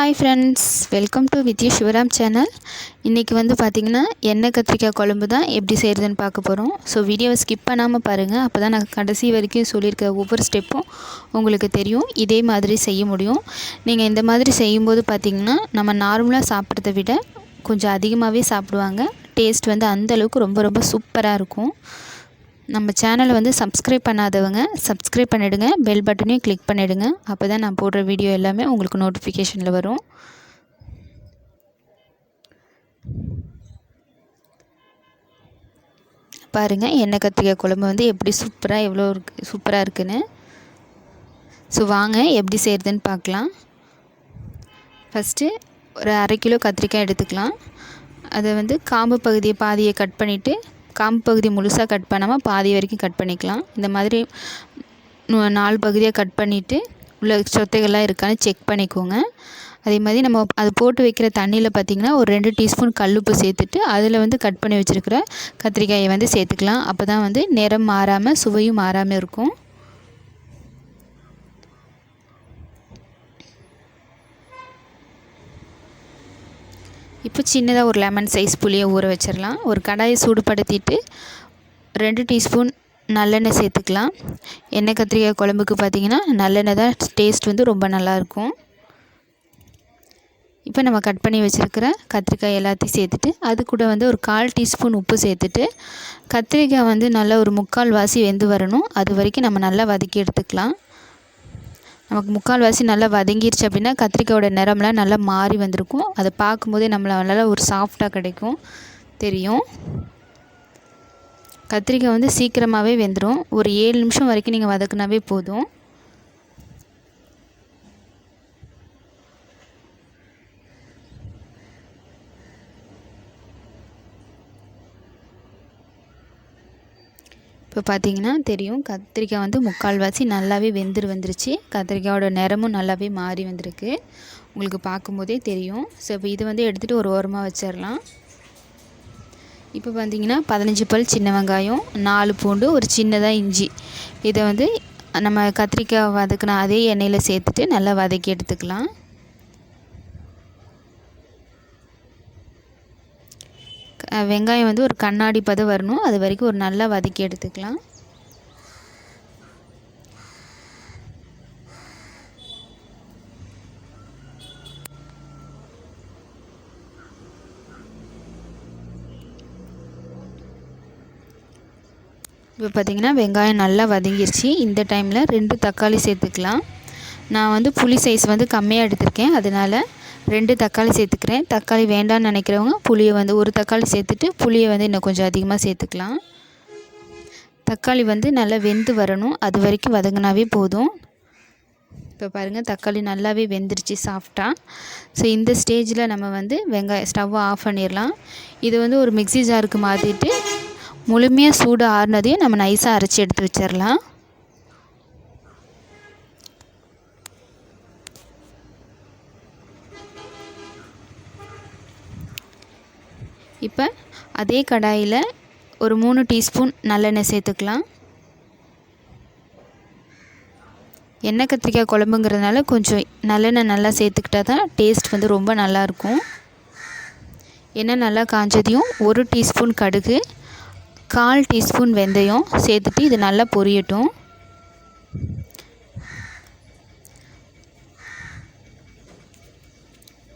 Hi friends welcome to with you Sivaram channel இன்றைக்கி வந்து பார்த்திங்கன்னா எண்ணெய் கத்திரிக்காய் குழம்பு தான் எப்படி செய்கிறதுன்னு பார்க்க போகிறோம் ஸோ வீடியோவை ஸ்கிப் பண்ணாமல் பாருங்கள் அப்போ தான் நான் கடைசி வரைக்கும் சொல்லியிருக்க ஒவ்வொரு ஸ்டெப்பும் உங்களுக்கு தெரியும். இதே மாதிரி செய்ய முடியும். நீங்கள் இந்த மாதிரி செய்யும்போது பார்த்திங்கன்னா நம்ம நார்மலாக சாப்பிட்றத விட கொஞ்சம் அதிகமாகவே சாப்பிடுவாங்க. டேஸ்ட் வந்து அந்தளவுக்கு ரொம்ப ரொம்ப சூப்பராக இருக்கும். நம்ம சேனலை வந்து சப்ஸ்கிரைப் பண்ணாதவங்க சப்ஸ்கிரைப் பண்ணிவிடுங்க பெல் பட்டனையும் கிளிக் பண்ணிவிடுங்க அப்போ தான் நான் போடுற வீடியோ எல்லாமே உங்களுக்கு நோட்டிஃபிகேஷனில் வரும். பாருங்கள் எண்ணெய் கத்திரிக்காய் குழம்பு வந்து எப்படி சூப்பராக எவ்வளோ இருக்கு சூப்பராக இருக்குன்னு. ஸோ வாங்க எப்படி செய்கிறதுன்னு பார்க்கலாம். ஃபஸ்ட்டு ஒரு அரை கிலோ கத்திரிக்காய் எடுத்துக்கலாம். அதை வந்து காம்பு பகுதியை பாதியை கட் பண்ணிவிட்டு காம்பு பகுதி முழுசாக கட் பண்ணாமல் பாதி வரைக்கும் கட் பண்ணிக்கலாம். இந்த மாதிரி நாலு பகுதியாக கட் பண்ணிவிட்டு உள்ள சொத்தைகள்லாம் இருக்கான்னு செக் பண்ணிக்கோங்க. அதே மாதிரி நம்ம அது போட்டு வைக்கிற தண்ணியில் பார்த்திங்கன்னா ஒரு ரெண்டு டீஸ்பூன் கல்லுப்பு சேர்த்துட்டு அதில் வந்து கட் பண்ணி வச்சுருக்கிற கத்திரிக்காயை வந்து சேர்த்துக்கலாம். அப்போ தான் வந்து நிறம் மாறாமல் சுவையும் மாறாமல் இருக்கும். இப்போ சின்னதாக ஒரு லெமன் சைஸ் புளியை ஊற வச்சிடலாம் ஒரு கடாயை சூடுபடுத்திட்டு ரெண்டு டீஸ்பூன் நல்லெண்ணெய் சேர்த்துக்கலாம். எண்ணெய் கத்திரிக்காய் குழம்புக்கு பார்த்திங்கன்னா நல்லெண்ணெய் தான் டேஸ்ட் வந்து ரொம்ப நல்லாயிருக்கும் இப்போ நம்ம கட் பண்ணி வச்சுருக்கிற கத்திரிக்காய் எல்லாத்தையும் சேர்த்துட்டு அது கூட வந்து ஒரு கால் டீஸ்பூன் உப்பு சேர்த்துட்டு கத்திரிக்காய் வந்து நல்லா ஒரு முக்கால் வாசி வெந்து வரணும். அது வரைக்கும் நம்ம நல்லா வதக்கி எடுத்துக்கலாம். நமக்கு முக்கால்வாசி நல்லா வதங்கிருச்சு அப்படின்னா கத்திரிக்காயோட நிறம்லாம் நல்லா மாறி வந்திருக்கும். அதை பார்க்கும்போதே நம்மளால ஒரு சாஃப்டாக கிடைக்கும். தெரியும். கத்திரிக்காய் வந்து சீக்கிரமாகவே வெந்துடும் ஒரு ஏழு நிமிஷம் வரைக்கும் நீங்கள் வதக்குனாவே போதும். இப்போ பார்த்தீங்கன்னா தெரியும் கத்திரிக்காய் வந்து முக்கால்வாசி நல்லாவே வெந்துரு வந்துருச்சு. கத்திரிக்காயோட நிறமும் நல்லாவே மாறி வந்திருக்கு. உங்களுக்கு பார்க்கும்போதே தெரியும். ஸோ இப்போ இது வந்து எடுத்துகிட்டு ஒரு ஓரமாக வச்சிடலாம் இப்போ பார்த்தீங்கன்னா பதினஞ்சு பல் சின்ன வெங்காயம் நாலு பூண்டு ஒரு சின்னதாக இஞ்சி. இதை வந்து நம்ம கத்திரிக்காய் வதக்கின அதே எண்ணெயில் சேர்த்துட்டு நல்லா வதக்கி எடுத்துக்கலாம். வெங்காயம் வந்து ஒரு கண்ணாடி பதம் வரணும். அது வரைக்கும் ஒரு நல்லா வதக்கி எடுத்துக்கலாம். இப்போ பார்த்திங்கன்னா வெங்காயம் நல்லா வதங்கிருச்சு. இந்த டைமில் ரெண்டு தக்காளி சேர்த்துக்கலாம். நான் வந்து புளி சைஸ் வந்து கம்மியாக எடுத்திருக்கேன். அதனால் ரெண்டு தக்காளி சேர்த்துக்கிறேன். தக்காளி வேண்டாம்னு நினைக்கிறவங்க புளியை வந்து ஒரு தக்காளி சேர்த்துட்டு புளியை வந்து இன்னும் கொஞ்சம் அதிகமாக சேர்த்துக்கலாம். தக்காளி வந்து நல்லா வெந்து வரணும். அது வரைக்கும் வதங்கினாவே போதும். இப்போ பாருங்கள் தக்காளி நல்லாவே வெந்துருச்சு சாஃப்டாக ஸோ இந்த ஸ்டேஜில் நம்ம வந்து வெங்காயம் ஸ்டவ்வை ஆஃப் பண்ணிடலாம். இது வந்து ஒரு மிக்சி ஜாருக்கு மாற்றிட்டு முழுமையாக சூடு ஆறுனதையும் நம்ம நைஸாக அரைச்சி எடுத்து வச்சிடலாம். இப்போ அதே கடாயில் ஒரு மூணு டீஸ்பூன் நல்லெண்ணெய் சேர்த்துக்கலாம். எண்ணெய் கத்திரிக்காய் குழம்புங்கிறதுனால கொஞ்சம் நல்லெண்ணெய் நல்லா சேர்த்துக்கிட்டா தான் டேஸ்ட் வந்து ரொம்ப நல்லாயிருக்கும். எண்ணெய் நல்லா காஞ்சதையும் ஒரு டீஸ்பூன் கடுகு கால் டீஸ்பூன் வெந்தயம் சேர்த்துட்டு இது நல்லா பொரியட்டும்.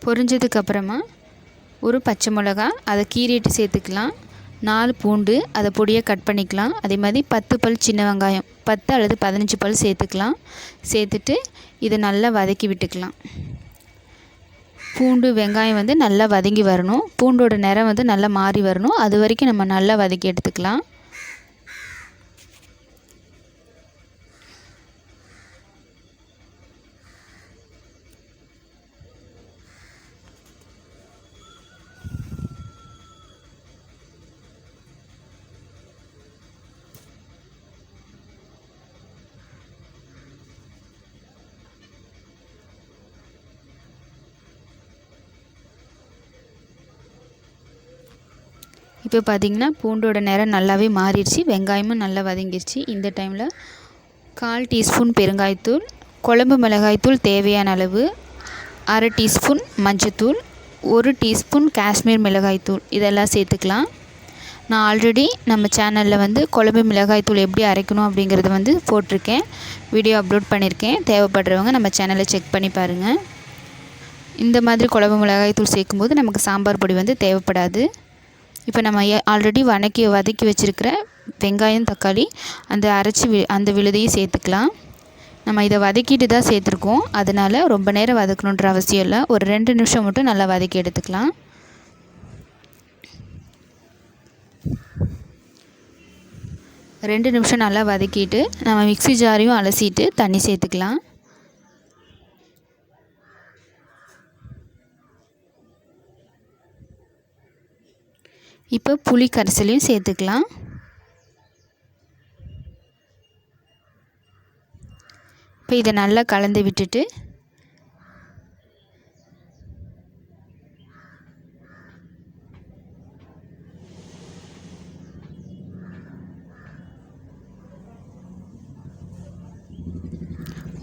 பொரிஞ்சதுக்கப்புறமா ஒரு பச்சை மிளகா அதை கீறிட்டு சேர்த்துக்கலாம். நாலு பூண்டு அதை பொடியாக கட் பண்ணிக்கலாம். அதே மாதிரி பத்து பல் சின்ன வெங்காயம் பத்து அல்லது பதினஞ்சு பல் சேர்த்துக்கலாம். சேர்த்துட்டு இதை நல்லா வதக்கி விட்டுக்கலாம். பூண்டு வெங்காயம் வந்து நல்லா வதங்கி வரணும். பூண்டோட நிறம் வந்து நல்லா மாறி வரணும். அது வரைக்கும் நம்ம நல்லா வதக்கி எடுத்துக்கலாம். இப்போ பார்த்திங்கன்னா பூண்டோட நிறம் நல்லாவே மாறிடுச்சு வெங்காயமும் நல்லா வதங்கிடுச்சு. இந்த டைமில் கால் டீஸ்பூன் பெருங்காயத்தூள் குழம்பு மிளகாய்த்தூள் தேவையான அளவு அரை டீஸ்பூன் மஞ்சத்தூள் ஒரு டீஸ்பூன் காஷ்மீர் மிளகாய்த்தூள் இதெல்லாம் சேர்த்துக்கலாம். நான் ஆல்ரெடி நம்ம சேனலில் வந்து குழம்பு மிளகாய்த்தூள் எப்படி அரைக்கணும் அப்படிங்கிறத வந்து போட்டிருக்கேன். வீடியோ அப்லோட் பண்ணியிருக்கேன் தேவைப்படுறவங்க நம்ம சேனலை செக் பண்ணி பாருங்கள் இந்த மாதிரி குழம்பு மிளகாய்த்தூள் சேர்க்கும்போது நமக்கு சாம்பார் பொடி வந்து தேவைப்படாது. இப்போ நம்ம ஆல்ரெடி வதக்கி வதக்கி வச்சுருக்கிற வெங்காயம் தக்காளி அந்த அரைச்சி வி அந்த விழுதையும் சேர்த்துக்கலாம். நம்ம இதை வதக்கிட்டு தான் சேர்த்துருக்கோம். அதனால் ரொம்ப நேரம் வதக்கணுன்ற அவசியம் இல்லை. ஒரு ரெண்டு நிமிஷம் மட்டும் நல்லா வதக்கி எடுத்துக்கலாம். ரெண்டு நிமிஷம் நல்லா வதக்கிட்டு நம்ம மிக்ஸி ஜாரையும் அலசிட்டு தண்ணி சேர்த்துக்கலாம். இப்போ புளி கரைசலையும் சேர்த்துக்கலாம். இப்போ இதை நல்லா கலந்து விட்டுட்டு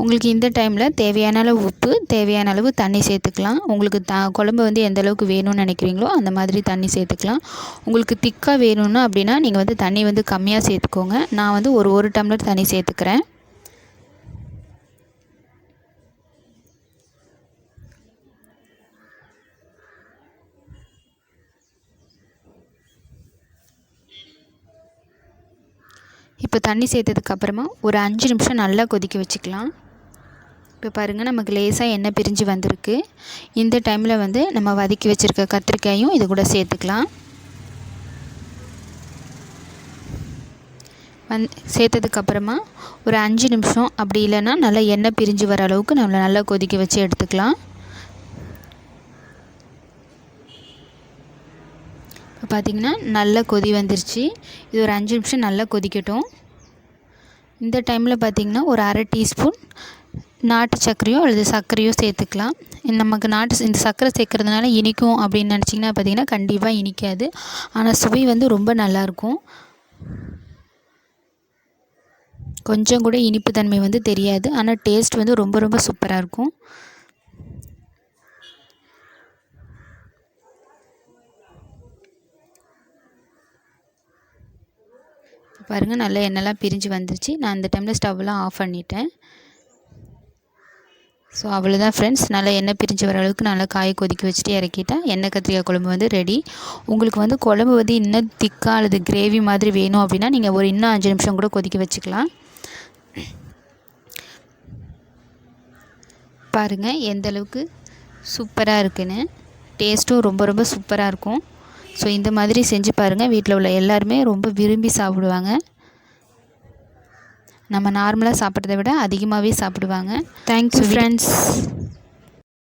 உங்களுக்கு இந்த டைமில் தேவையான அளவு உப்பு தேவையான அளவு தண்ணி சேர்த்துக்கலாம். உங்களுக்கு த குழம்பு வந்து எந்த அளவுக்கு வேணும்னு நினைக்கிறீங்களோ அந்த மாதிரி தண்ணி சேர்த்துக்கலாம். உங்களுக்கு திக்காக வேணும்னா அப்படின்னா நீங்கள் வந்து தண்ணி வந்து கம்மியாக சேர்த்துக்கோங்க. நான் வந்து ஒரு ஒரு டம்ளர் தண்ணி சேர்த்துக்கிறேன். இப்போ தண்ணி சேர்த்ததுக்கப்புறமா ஒரு அஞ்சு நிமிஷம் நல்லா கொதிக்க வச்சுக்கலாம். இப்போ பாருங்கள் நமக்கு லேசாக எண்ணெய் பிரிஞ்சு வந்திருக்கு. இந்த டைமில் வந்து நம்ம வதக்கி வச்சுருக்க கத்திரிக்காயும் இது கூட சேர்த்துக்கலாம். வந் சேர்த்ததுக்கப்புறமா ஒரு அஞ்சு நிமிஷம் அப்படி இல்லைன்னா நல்லா எண்ணெய் பிரிஞ்சு வர அளவுக்கு நம்மளை நல்லா கொதிக்க வச்சு எடுத்துக்கலாம். இப்போ பார்த்திங்கன்னா நல்லா கொதி வந்துருச்சு. இது ஒரு அஞ்சு நிமிஷம் நல்லா கொதிக்கட்டும். இந்த டைமில் பார்த்திங்கன்னா ஒரு அரை டீஸ்பூன் நாட்டு சர்க்கரையோ அல்லது சர்க்கரையோ சேர்த்துக்கலாம். நமக்கு நாட்டு இந்த சர்க்கரை சேர்க்குறதுனால இனிக்கும் அப்படின்னு நினச்சிங்கன்னா பார்த்திங்கன்னா கண்டிப்பாக இனிக்காது. ஆனால் சுவை வந்து ரொம்ப நல்லாயிருக்கும். கொஞ்சம் கூட இனிப்பு தன்மை வந்து தெரியாது. ஆனால் டேஸ்ட் வந்து ரொம்ப ரொம்ப சூப்பராக இருக்கும். பாருங்கள் நல்லா எண்ணெய்லாம் பிரிஞ்சு வந்துருச்சு. நான் அந்த டைமில் ஸ்டவ்லாம் ஆஃப் பண்ணிட்டேன். ஸோ அவ்வளோதான் ஃப்ரெண்ட்ஸ் நல்லா எண்ணெய் பிரிஞ்சு வர அளவுக்கு நல்லா காய் கொதிக்க வச்சுட்டு இறக்கிட்டேன் எண்ணெய் கத்திரிக்காய் குழம்பு வந்து ரெடி உங்களுக்கு வந்து குழம்பு வந்து இன்னும் திக்காக அல்லது கிரேவி மாதிரி வேணும் அப்படின்னா நீங்கள் ஒரு இன்னும் அஞ்சு நிமிஷம் கூட கொதிக்க வச்சுக்கலாம். பாருங்கள் எந்த அளவுக்கு சூப்பராக இருக்குன்னு. டேஸ்ட்டும் ரொம்ப ரொம்ப சூப்பராக இருக்கும். ஸோ இந்த மாதிரி செஞ்சு பாருங்கள் வீட்டில் உள்ள எல்லாருமே ரொம்ப விரும்பி சாப்பிடுவாங்க. நம்ம நார்மலாக சாப்பிட்றத விட அதிகமாகவே சாப்பிடுவாங்க. Thank you friends